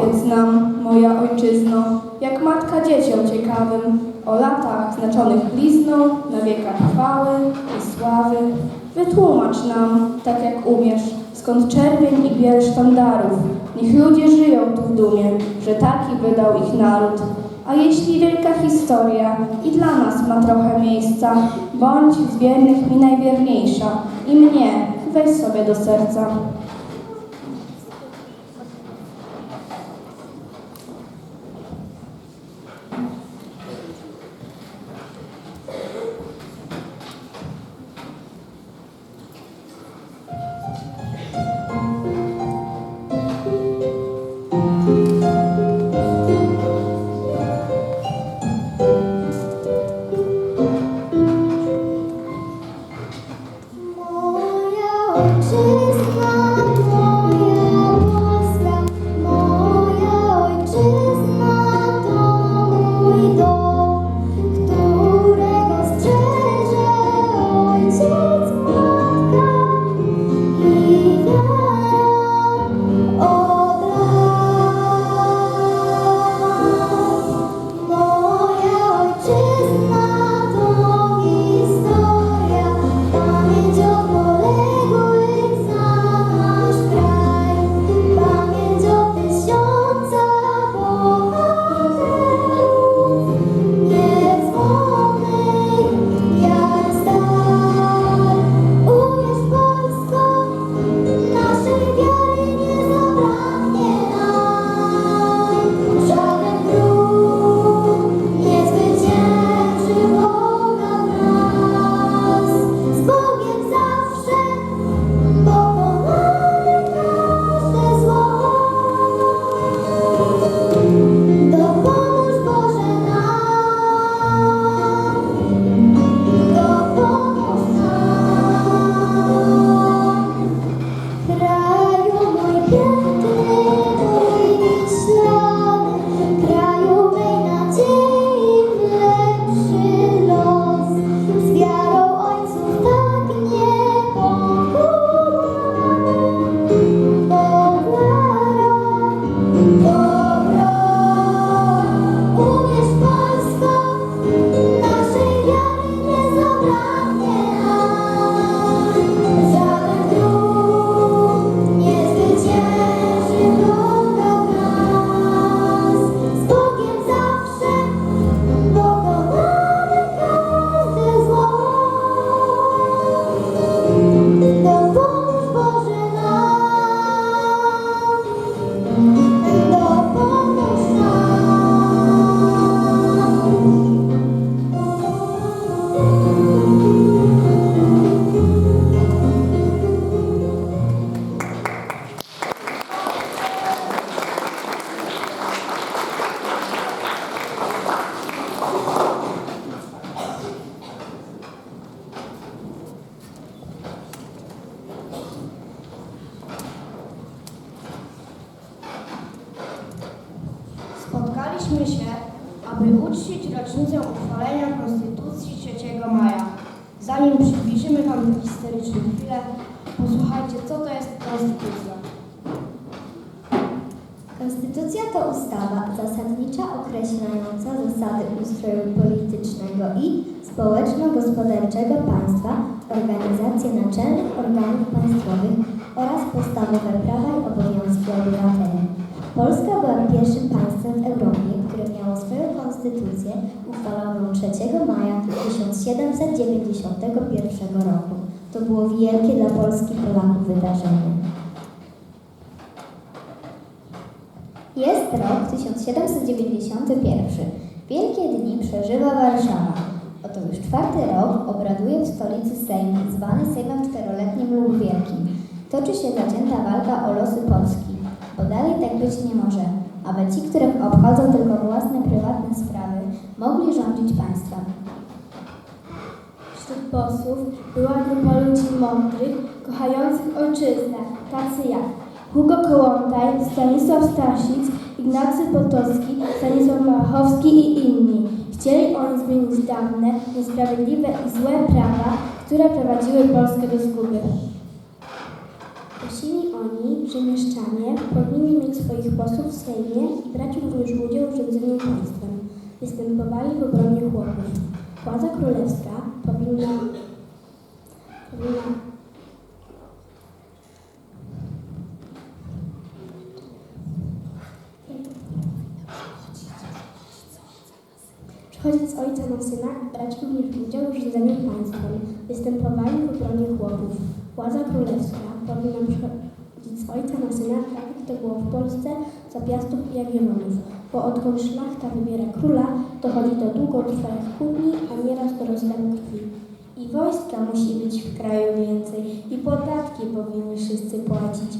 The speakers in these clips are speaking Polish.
Powiedz nam, moja ojczyzno, jak matka dzieciom ciekawym, o latach znaczonych blizną, na wiekach chwały i sławy. Wytłumacz nam, tak jak umiesz, skąd czerwień i biel sztandarów. Niech ludzie żyją tu w dumie, że taki wydał ich naród. A jeśli wielka historia i dla nas ma trochę miejsca, bądź z wiernych mi najwierniejsza i mnie weź sobie do serca. Uchwalenia Konstytucji 3 maja. Zanim przybliżymy Wam historyczną chwilę, posłuchajcie, co to jest Konstytucja. Konstytucja to ustawa zasadnicza określająca zasady ustroju politycznego i społeczno-gospodarczego państwa, organizację naczelnych organów państwowych oraz podstawowe prawa i obowiązki obywateli. Polska była pierwszym państwem w Europie, miało swoją konstytucję uchwaloną 3 maja 1791 roku. To było wielkie dla Polski Polaków wydarzenie. Jest rok 1791. Wielkie dni przeżywa Warszawa. Oto już czwarty rok obraduje w stolicy Sejm, zwany Sejmem Czteroletnim lub Wielkim. Toczy się zacięta walka o losy Polski, bo dalej tak być nie może, aby ci, których obchodzą tylko własne prywatne sprawy, mogli rządzić państwem. Wśród posłów była grupa ludzi mądrych, kochających ojczyznę, tacy jak Hugo Kołłątaj, Stanisław Staszic, Ignacy Potocki, Stanisław Machowski i inni. Chcieli oni zmienić dawne, niesprawiedliwe i złe prawa, które prowadziły Polskę do zguby. Głosili oni, że mieszczanie powinni mieć swoich posłów w Sejmie i brać również udział w rządzeniu państwem. Występowali w obronie chłopów. Władza królewska powinna, powinna Przechodzić z ojca na syna brać również udział w rządzeniu państwem. Występowali w obronie chłopów. Władza królewska z ojca na syna, tak to było w Polsce za Piastów i Jagiellonów. Bo odkąd szlachta wybiera króla, dochodzi do długotrwałych kłótni, a nieraz do rozlewu krwi. I wojska musi być w kraju więcej, i podatki powinni wszyscy płacić,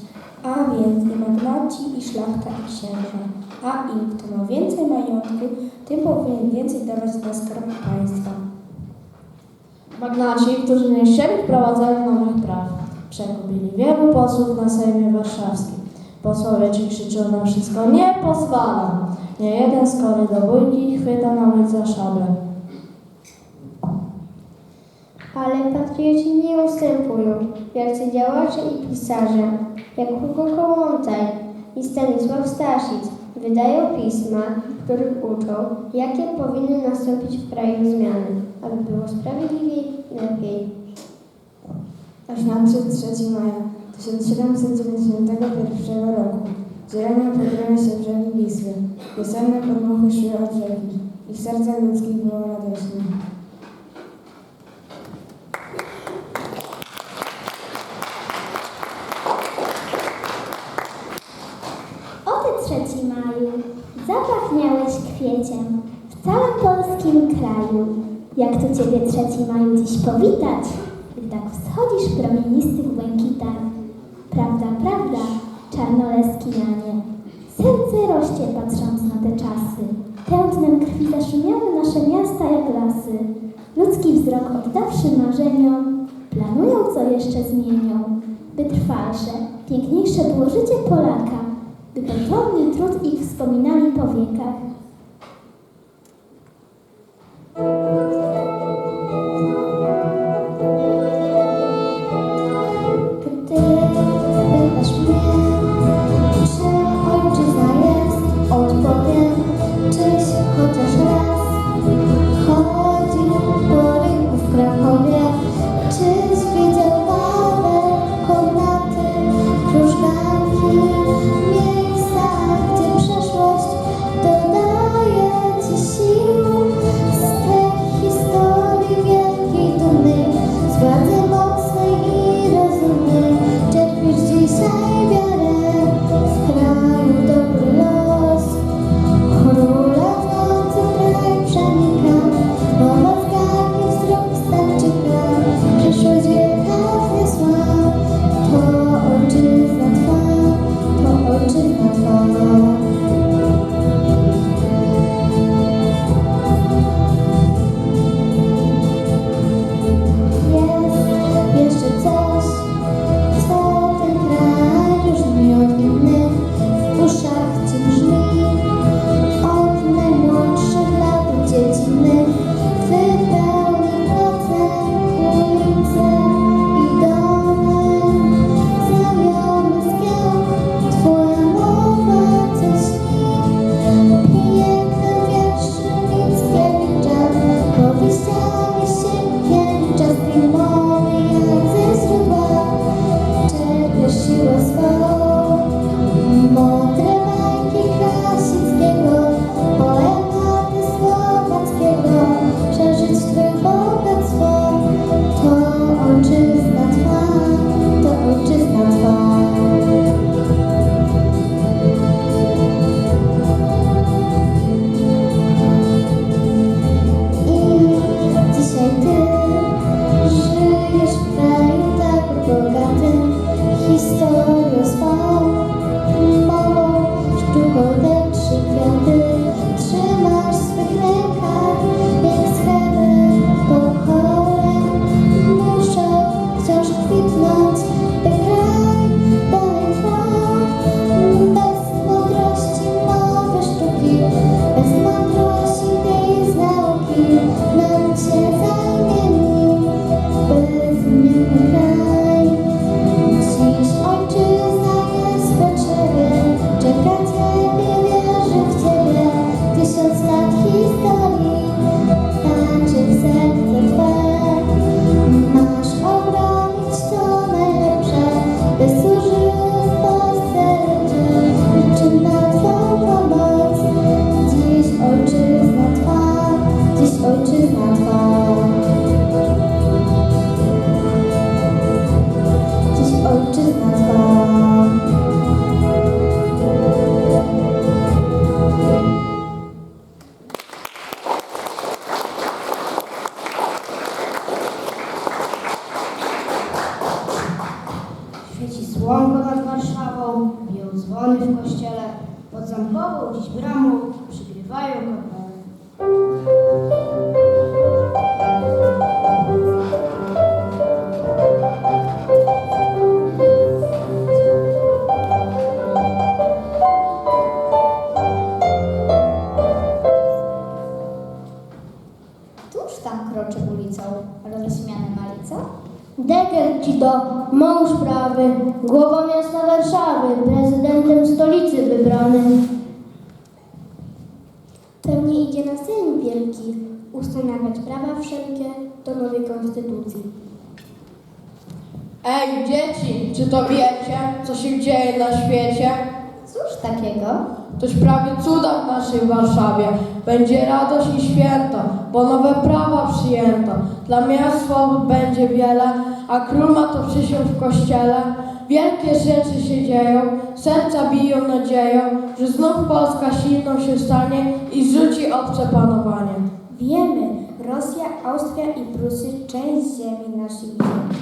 a więc i magnaci, i szlachta, i księża. A im, kto ma więcej majątku, tym powinien więcej dawać na skarb państwa. Magnaci, którzy nie chcieli wprowadzać nowych praw, przekupili wielu posłów na Sejmie Warszawskim. Posłowie ci krzyczą na wszystko, nie pozwalam. Nie jeden skory do bójki chwyta nawet za szablę. Ale patrioci nie ustępują. Wielcy działacze i pisarze, jak Hugo Kołłątaj i Stanisław Staszic, wydają pisma, w których uczą, jakie powinny nastąpić w kraju zmiany, aby było sprawiedliwiej i lepiej. Oświadczył 3 maja 1791 roku. Zielone podryły się brzegi Wisły. Wiosenne podmuchy szły od rzeki. I w sercach ludzkich było radośnie. Oty 3 maju, zapachniałeś kwieciem w całym polskim kraju. Jak tu Ciebie 3 maju dziś powitać, tak wschodzisz w promienistych błękitach. Prawda, prawda, czarnoleski Janie. Serce rośnie patrząc na te czasy. Tętnem krwi zaszumiały nasze miasta jak lasy. Ludzki wzrok oddawszy marzeniom, planują co jeszcze zmienią. By trwalsze, piękniejsze było życie Polaka, by potworny trud ich wspominali po wiekach. Domy w kościele podzamkową dziś bramą przygrywają kobiety. Pewnie idzie na Sejm Wielki ustanawiać prawa wszelkie do nowej konstytucji. Ej, dzieci, czy to wiecie, co się dzieje na świecie? Cóż takiego? Toś prawie cuda w naszej Warszawie. Będzie radość i święto, bo nowe prawa przyjęto. Dla miast swobód będzie wiele, a król ma to przysiąc w kościele. Wielkie rzeczy się dzieją, serca biją nadzieją, że znów Polska silną się stanie i zrzuci obce panowanie. Wiemy, Rosja, Austria i Prusy część ziemi naszych wzięli.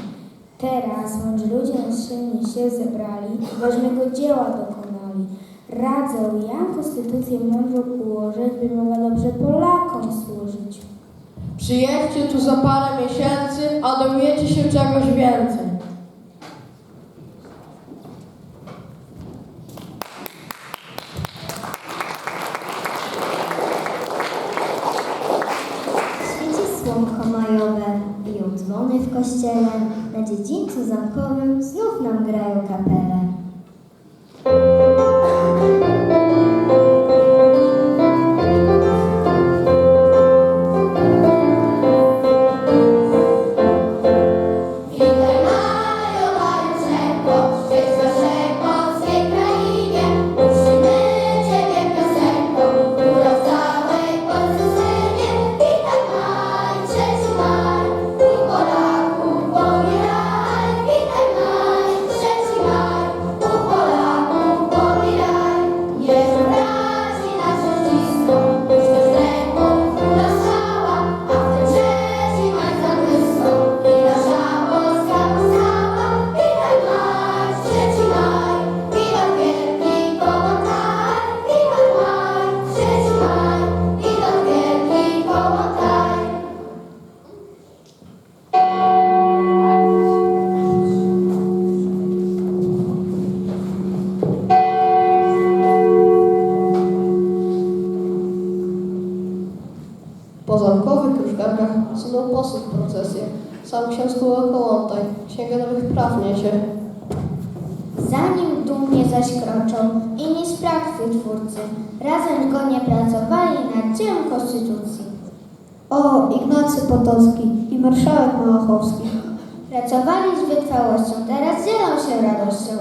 Teraz mądrzy ludzie naszeni się zebrali, ważnego dzieła dokonali. Radzę ja konstytucję mądrą ułożyć, by mogła dobrze Polakom służyć. Przyjedźcie tu za parę miesięcy, a dowiecie się czegoś więcej. Biją dzwony w kościele, na dziedzińcu zamkowym znów nam grają kapele. Sam ksiądz Kołątaj, księgę nowych praw niesie. Zanim dumnie zaś kroczą inni sprawcy twórcy, razem zgodnie pracowali nad dziełem konstytucji. O, Ignacy Potocki i marszałek Małachowski. Pracowali z wytrwałością, teraz dzielą się radością.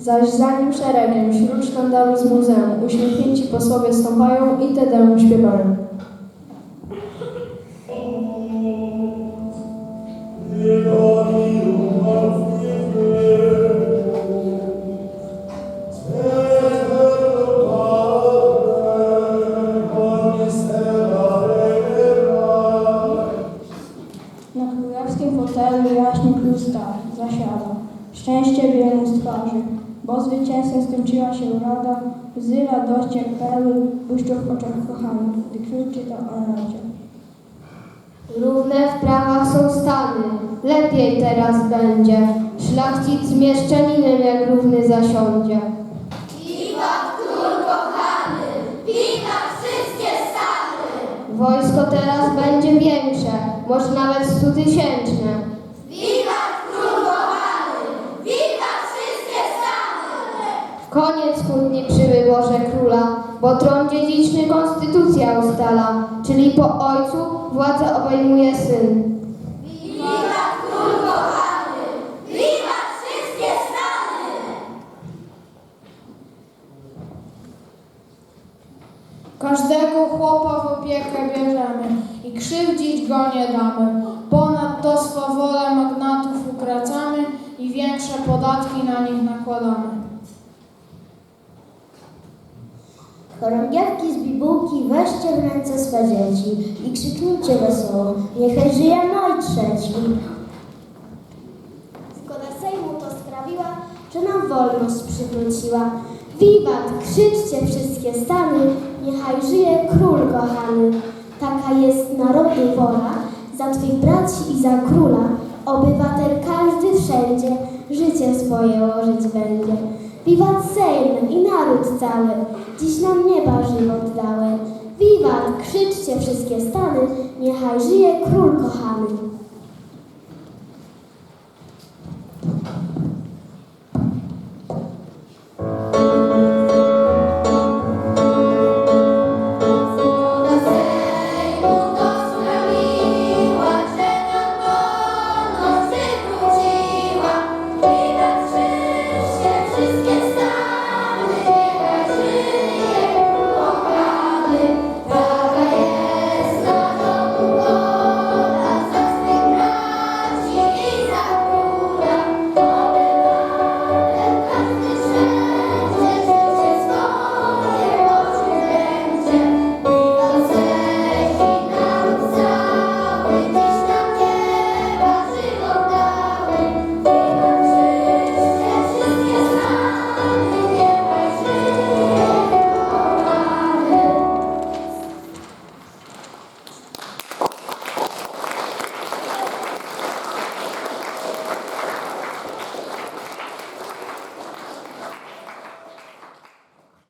Zaś za nim szeregiem, wśród sztandaru z muzeum, uśmiechnięci posłowie stąpają i te demu śpiewają. Perły błyszczą w oczach kochanych, gdy król czyta o narodzie. Równe w prawach są stany, lepiej teraz będzie. Szlachcic z mieszczaninem jak równy zasiądzie. Wiwat król kochany, wiwat wszystkie stany. Wojsko teraz będzie większe, może nawet stutysięczne. Wiwat król kochany, wiwat wszystkie stany. Koniec kłótni przy wyborze króla, bo tron dziedziczny konstytucja ustala, czyli po ojcu władzę obejmuje syn. Wiwat król kochany, wiwat wszystkie stany. Każdego chłopa w opiekę bierzemy i krzywdzić go nie damy. Ponadto swawolę magnatów ukracamy i większe podatki na nich nakładamy. Chorągiewki z bibułki weźcie w ręce swe dzieci i krzyknijcie wesoło, niechaj żyje Maj trzeci. Zgoda Sejmu to sprawiła, że nam wolność przywróciła. Wiwat, krzyczcie wszystkie stany, niechaj żyje król kochany. Taka jest narodu wola, za twych braci i za króla. Obywatel każdy wszędzie życie swoje łożyć będzie. Wiwat Sejm i naród cały, dziś nam nieba żywot dały. Wiwat, krzyczcie wszystkie stany, niechaj żyje król kochany.